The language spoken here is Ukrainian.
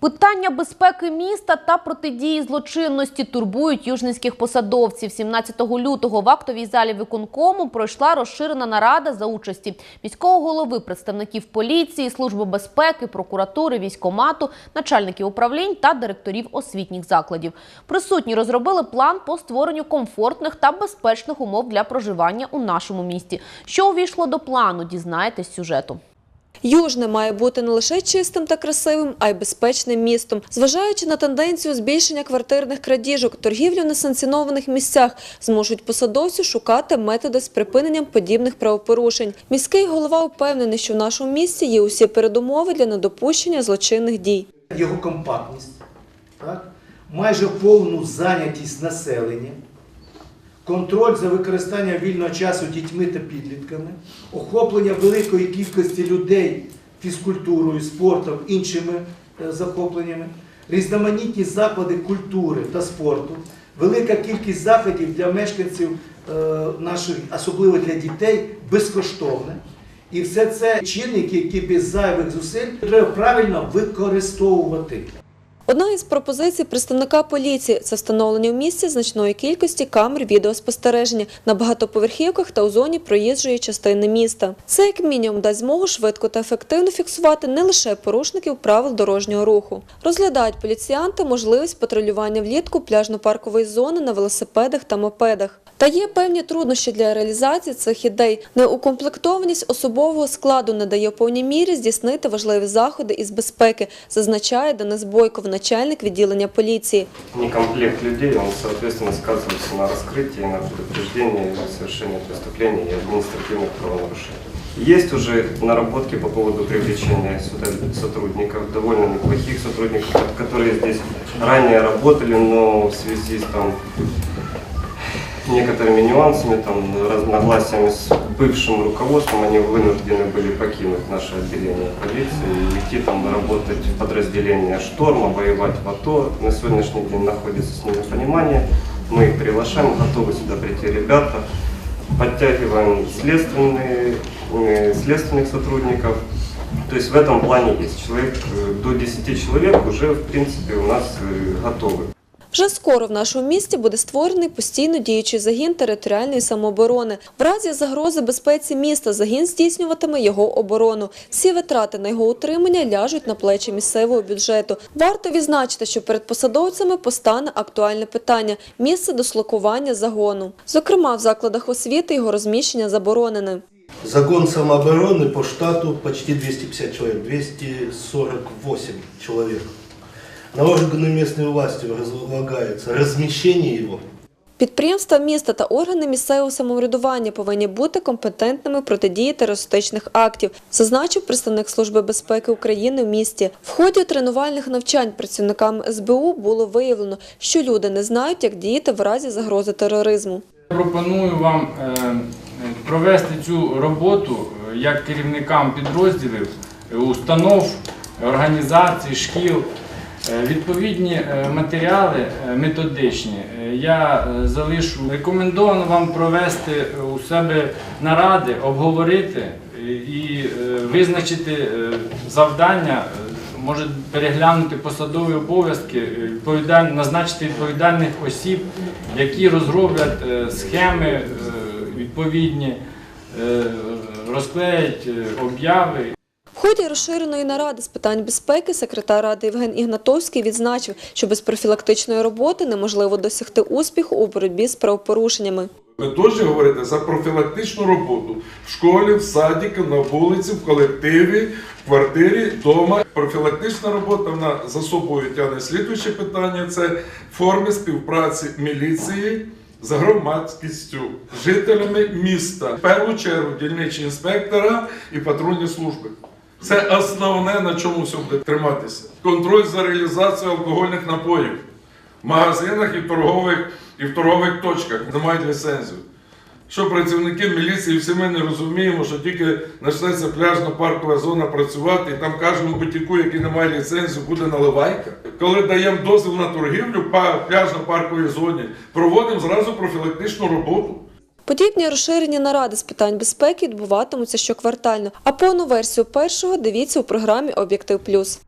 Питання безпеки міста та протидії злочинності турбують южницьких посадовців. 17 лютого в актовій залі виконкому пройшла розширена нарада за участі міського голови, представників поліції, служби безпеки, прокуратури, військомату, начальників управлінь та директорів освітніх закладів. Присутні розробили план по створенню комфортних та безпечних умов для проживання у нашому місті. Що увійшло до плану, дізнаєтесь сюжету. Южне має бути не лише чистим та красивим, а й безпечним містом. Зважаючи на тенденцію збільшення квартирних крадіжок, торгівлю в несанкціонованих місцях зможуть посадовці шукати методи з припиненням подібних правопорушень. Міський голова впевнений, що в нашому місті є усі передумови для недопущення злочинних дій. його компактність, так? майже повну зайнятість населення, контроль за використанням вільного часу дітьми та підлітками, охоплення великої кількості людей фізкультурою, спортом, іншими е, захопленнями, різноманітні заклади культури та спорту, велика кількість заходів для мешканців е, наших, особливо для дітей, безкоштовне. І все це чинники, які без зайвих зусиль треба правильно використовувати. Одна із пропозицій представника поліції це встановлення в місті значної кількості камер відеоспостереження на багатоповерхівках та у зоні проїжджої частини міста. Це як мінімум дасть змогу швидко та ефективно фіксувати не лише порушників правил дорожнього руху. Розглядають поліціянти можливість патрулювання влітку пляжно-паркової зони на велосипедах та мопедах. Та є певні труднощі для реалізації цих ідей. Неукомплектованість особового складу не дає в повній мірі здійснити важливі заходи із безпеки, зазначає Денис Бойков, начальник відділення поліції. Некомплект людей, он, соответственно, сказывается на раскрытии, на предупреждении, на совершении преступлений и административных правонарушений. Есть уже наработки по поводу привлечения сюда сотрудников, довольно неплохих сотрудников, которые здесь ранее работали, но в связи с там, некоторыми нюансами, там, разногласиями с бывшим руководством, они вынуждены были покинуть наше отделение полиции и идти там работать в подразделение «Шторма», воевать в АТО. На сегодняшний день находится с ними понимание. Мы их приглашаем, готовы сюда прийти ребята. Подтягиваем следственные, э, следственных сотрудников. То есть в этом плане есть. Человек, э, до 10 человек уже, в принципе, у нас э, готовы. Вже скоро в нашому місті буде створений постійно діючий загін територіальної самооборони. В разі загрози безпеці міста загін здійснюватиме його оборону. Всі витрати на його утримання ляжуть на плечі місцевого бюджету. Варто відзначити, що перед посадовцями постане актуальне питання місце дислокування загону. Зокрема, в закладах освіти його розміщення заборонене. Загон самообороны по штату почти 250 человек, 248 человек. На органы местной власти возлагается размещение его Підприємства міста та органи місцевого самоврядування повинні бути компетентними протидії терористичних актів, зазначив представник Служби безпеки України в місті. В ході тренувальних навчань працівникам СБУ було виявлено, що люди не знають, як діяти в разі загрози тероризму. Пропоную вам е, провести цю роботу е, як керівникам підрозділів, е, установ, організацій, шкіл. Е, Відповідні е, матеріали е, методичні я залишу. Рекомендовано вам провести у себе наради, обговорити і визначити завдання, може переглянути посадові обов'язки, назначити відповідальних осіб, які розроблять схеми відповідні, розклеять обяви. Ході розширеної наради з питань безпеки секретар ради Євген Ігнатовський відзначив, що без профілактичної роботи неможливо досягти успіху у боротьбі з правопорушеннями. Ви теж говорите за профілактичну роботу в школі, в садіку, на вулиці, в колективі, в квартирі, вдома. Профілактична робота вона за собою тягне слідуюче питання це форми співпраці міліції з громадськістю, жителями міста. В першу чергу дільничі інспектора і патрульні служби. Це основне, на чому все буде триматися. Контроль за реалізацією алкогольних напоїв в магазинах і в торгових, і в торгових точках не мають ліцензію. Що працівники міліції всі ми не розуміємо, що тільки почнеться пляжна паркова зона працювати, і там кожному бутіку, який не має ліцензію, буде наливайка. Коли даємо дозвіл на торгівлю в пляжно-парковій зоні, проводимо зразу профілактичну роботу. Подібні розширені наради з питань безпеки відбуватимуться щоквартально. А повну версію першого дивіться у програмі Об'єктив Плюс.